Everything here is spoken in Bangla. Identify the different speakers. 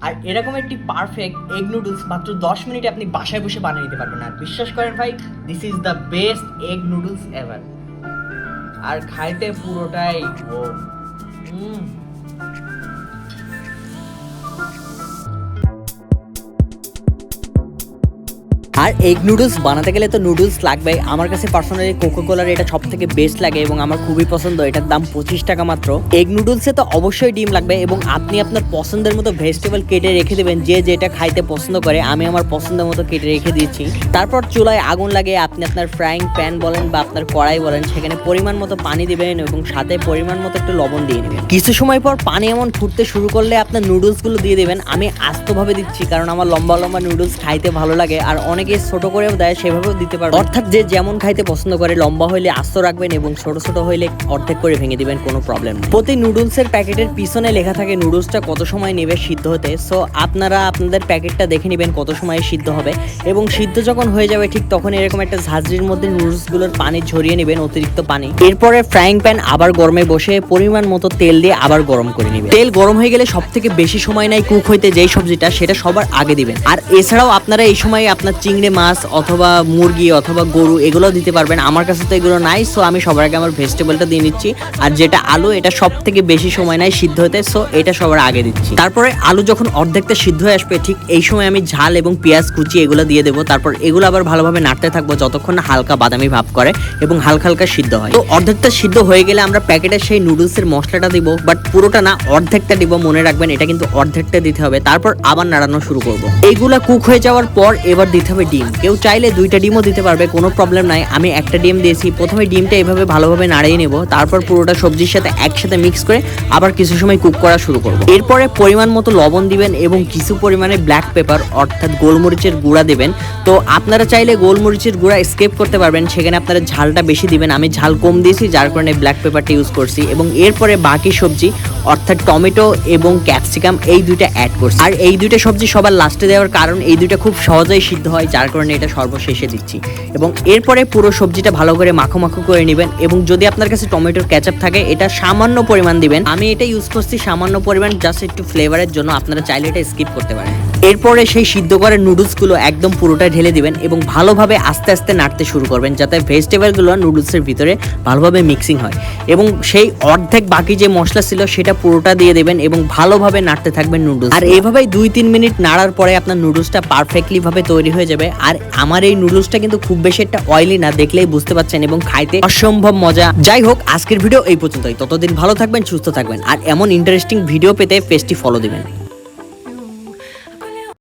Speaker 1: আর এরকম একটি পারফেক্ট এগ নুডলস মাত্র দশ মিনিটে আপনি বাসায় বসে বানিয়ে নিতে পারবেন। আর বিশ্বাস করেন ভাই this is the best egg noodles ever আর খাইতে পুরোটাই ও উম। আর এগ নুডলস বানাতে গেলে তো নুডলস লাগবে আমার কাছে পার্সোনালি কোকো কোলার এটা সব থেকে বেস্ট লাগে এবং আমার খুবই পছন্দ, এটার দাম পঁচিশ টাকা মাত্র। এগ নুডলসে তো অবশ্যই ডিম লাগবে এবং আপনি আপনার পছন্দের মতো ভেজিটেবল কেটে রেখে দেবেন, যে যেটা খাইতে পছন্দ করে, আমি আমার পছন্দের মতো কেটে রেখে দিয়েছি তারপর চুলায় আগুন লাগিয়ে আপনি আপনার ফ্রাইং প্যান বলেন বা আপনার কড়াই বলেন, সেখানে পরিমাণ মতো পানি দিবেন এবং সাথে পরিমাণ মতো একটু লবণ দিয়ে নেবেন। কিছু সময় পর পানি এমন ফুটতে শুরু করলে আপনার নুডলসগুলো দিয়ে দেবেন, আমি আস্তভাবে দিচ্ছি কারণ আমার লম্বা লম্বা নুডলস খাইতে ভালো লাগে আর অনেকে ছোট করেও দেয়, সেভাবেও দিতে পারবেন অর্থাৎ যে যেমন খাইতে পছন্দ করে, লম্বা হইলে আস্ত রাখবেন এবং ছোট ছোট হইলে অর্ধেক করে ভেঙে দিবেন, কোনো প্রবলেম নেই। প্রতি নুডলসের প্যাকেটের পিছনে লেখা থাকে, নুডলসটা কত সময় নেবে সিদ্ধ হতে। সো আপনারা আপনাদের প্যাকেটটা দেখে নেবেন কত সময়ে সিদ্ধ হবে। এবং সিদ্ধ যখন হয়ে যাবে, ঠিক তখন এরকম একটা ঝাঁঝরির মধ্যে নুডলসগুলোর পানি ঝরিয়ে নেবেন অতিরিক্ত পানি। এরপরে ফ্রাইং প্যান আবার গরমে বসে পরিমাণ মতো তেল দিয়ে আবার গরম করে নেবেন। তেল গরম হয়ে গেলে সব থেকে বেশি সময় নেয় কুক হইতে যেই সবজিটা, সেটা সবার আগে দিবেন। আর এছাড়াও আপনারা এই সময় আপনার চিংড়ি মাছ অথবা মুরগি অথবা গরু এগুলো দিতে পারবেন। আমার কাছে তো এগুলো নাই সো আমি সবার আগে আমার ভেজিটেবলটা দিয়ে নিচ্ছি। আর যেটা আলু, এটা সব থেকে বেশি সময় নাই সিদ্ধ হতে সো এটা সবার আগে দিচ্ছি। তারপরে আলু যখন অর্ধেকটা সিদ্ধ হয়ে আসবে, ঠিক এই সময় আমি ঝাল এবং পেঁয়াজ, কুচি এগুলো দিয়ে দেবো। তারপর এগুলো আবার ভালোভাবে নাড়তে থাকব যতক্ষণ না হালকা বাদামি ভাব করে এবং হালকা হালকা সিদ্ধ হয়। তো অর্ধেকটা সিদ্ধ হয়ে গেলে আমরা প্যাকেটের সেই নুডলসের মশলাটা দিব বাট পুরোটা না, অর্ধেকটা দিব, মনে রাখবেন, এটা কিন্তু অর্ধেকটা দিতে হবে। তারপর আবার নাড়ানো শুরু করব। এইগুলা কুক হয়ে যাওয়ার পর এবার দিতে হবে ডিম। কেউ চাইলে দুইটা ডিমও দিতে পারবে, কোনো প্রবলেম নাই। আমি একটা ডিম দিয়েছি, প্রথমে ডিমটা এভাবে ভালোভাবে নাড়িয়ে নেব, তারপর পুরোটা সবজির সাথে একসাথে মিক্স করে আবার কিছু সময় কুক করা শুরু করব। এরপরে পরিমাণ মতো লবণ দিবেন এবং কিছু পরিমাণে ব্ল্যাক পেপার অর্থাৎ গোলমরিচের গুঁড়া দেবেন। তো আপনারা চাইলে গোলমরিচের গুঁড়া স্কেপ করতে পারবেন, সেখানে আপনারা ঝালটা বেশি দিবেন। আমি ঝাল কম দিয়েছি, যার কারণে ব্ল্যাক পেপারটা ইউজ করছি। এবং এরপরে বাকি সবজি, অর্থাৎ টমেটো এবং ক্যাপসিকাম এই দুইটা অ্যাড করছি। আর এই দুইটা সবজি সবার লাস্টে দেওয়ার কারণ, এই দুইটা খুব সহজেই সিদ্ধ হয়। যার কারণে এটা সর্বশেষে দিচ্ছি। এবং এরপরে পুরো সবজিটা ভালো করে মাখো মাখো করে নেবেন এবং যদি আপনার কাছে টমেটোর ক্যাচাপ থাকে এটা সামান্য পরিমাণ দিবেন। আমি এটা ইউজ করছি সামান্য পরিমাণ জাস্ট একটু ফ্লেভারের জন্য। আপনারা চাইলে এটা স্কিপ করতে পারেন। এরপরে সেই সিদ্ধ করা নুডলসগুলো একদম পুরোটা ঢেলে দিবেন এবং ভালোভাবে আস্তে আস্তে নাড়তে শুরু করবেন যাতে ভেজিটেবলগুলো নুডলসের ভিতরে ভালোভাবে মিক্সিং হয়। এবং সেই অর্ধেক বাকি যে মশলা ছিল সেটা পুরোটা দিয়ে দেবেন এবং ভালোভাবে নাড়তে থাকবেন নুডলস আর এভাবেই দুই তিন মিনিট নাড়ার পরে আপনার নুডলসটা পারফেক্টলি ভাবে তৈরি হয়ে যাবে। আর আমার এই নুডলসটা কিন্তু খুব বেশি একটা অয়েলি না, দেখলেই বুঝতে পারছেন এবং খাইতে অসম্ভব মজা। যাই হোক, আজকের ভিডিও এই পর্যন্তই। ততদিন ভালো থাকবেন, সুস্থ থাকবেন। আর এমন ইন্টারেস্টিং ভিডিও পেতে পেজটি ফলো দিবেন।